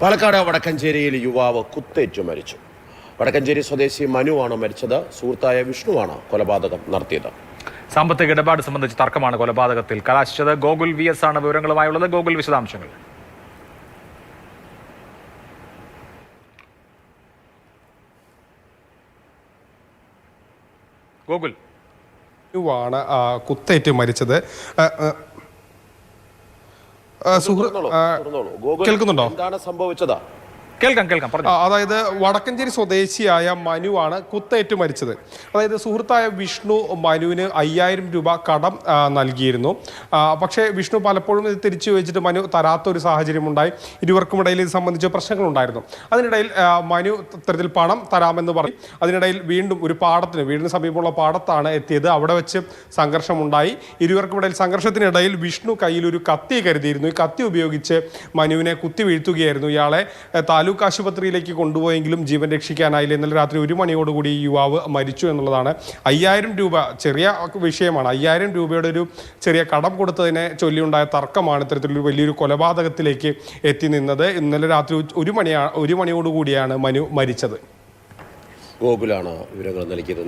പാലക്കാട് വടക്കഞ്ചേരിയിൽ യുവാവ് കുത്തേറ്റു മരിച്ചു. വടക്കഞ്ചേരി സ്വദേശി മനുവാണ് മരിച്ചത്. സുഹൃത്തായ വിഷ്ണുവാണ് കൊലപാതകം നടത്തിയത്. സാമ്പത്തിക ഇടപാട് സംബന്ധിച്ച് തർക്കമാണ് കൊലപാതകത്തിൽ കലാശിച്ചത്. ഗോകുൽ വി എസ് ആണ് വിവരങ്ങളുമായുള്ളത്. ഗോകുൽ വിശദാംശങ്ങൾ. ഗോകുൽ. ാണ് കുത്തേറ്റ് മരിച്ചത്. കേൾക്കുന്നുണ്ടോ? എന്താണ് സംഭവിച്ചത് കേൾക്കാം കേൾക്കാം പറഞ്ഞു. അതായത് വടക്കഞ്ചേരി സ്വദേശിയായ മനുവാണ് കുത്തേറ്റ് മരിച്ചത്. അതായത് സുഹൃത്തായ വിഷ്ണു മനുവിന് അയ്യായിരം രൂപ കടം നൽകിയിരുന്നു. പക്ഷേ വിഷ്ണു പലപ്പോഴും ഇത് തിരിച്ചു വെച്ചിട്ട് മനു തരാത്ത ഒരു സാഹചര്യം ഉണ്ടായി ഇരുവർക്കും ഇടയിൽ ഇത് സംബന്ധിച്ച പ്രശ്നങ്ങളുണ്ടായിരുന്നു. അതിനിടയിൽ മനു ഇത്തരത്തിൽ പണം തരാമെന്ന് പറയും അതിനിടയിൽ വീണ്ടും ഒരു പാടത്തിന് വീടിന് സമീപമുള്ള പാടത്താണ് എത്തിയത്. അവിടെ വെച്ച് സംഘർഷമുണ്ടായി. ഇരുവർക്കും ഇടയിൽ സംഘർഷത്തിനിടയിൽ വിഷ്ണു കയ്യിൽ ഒരു കത്തി കരുതിയിരുന്നു. ഈ കത്തി ഉപയോഗിച്ച് മനുവിനെ കുത്തി വീഴ്ത്തുകയായിരുന്നു. ഇയാളെ ഏഹ്, താലൂക്ക് ആശുപത്രിയിലേക്ക് കൊണ്ടുപോയെങ്കിലും ജീവൻ രക്ഷിക്കാനായില്ല. ഇന്നലെ രാത്രി ഒരു മണിയോടുകൂടി ഈ യുവാവ് മരിച്ചു എന്നുള്ളതാണ് അയ്യായിരം രൂപ. ചെറിയ വിഷയമാണ്. അയ്യായിരം രൂപയുടെ ഒരു ചെറിയ കടം കൊടുത്തതിനെ ചൊല്ലിയുണ്ടായ തർക്കമാണ് ഇത്തരത്തിലൊരു വലിയൊരു കൊലപാതകത്തിലേക്ക് എത്തി നിന്നത്. ഇന്നലെ രാത്രി ഒരു മണിയാ ഒരു മണിയോടുകൂടിയാണ് മനു മരിച്ചത്. ഗോകുലാണ് വിവരങ്ങൾ നൽകിയത്.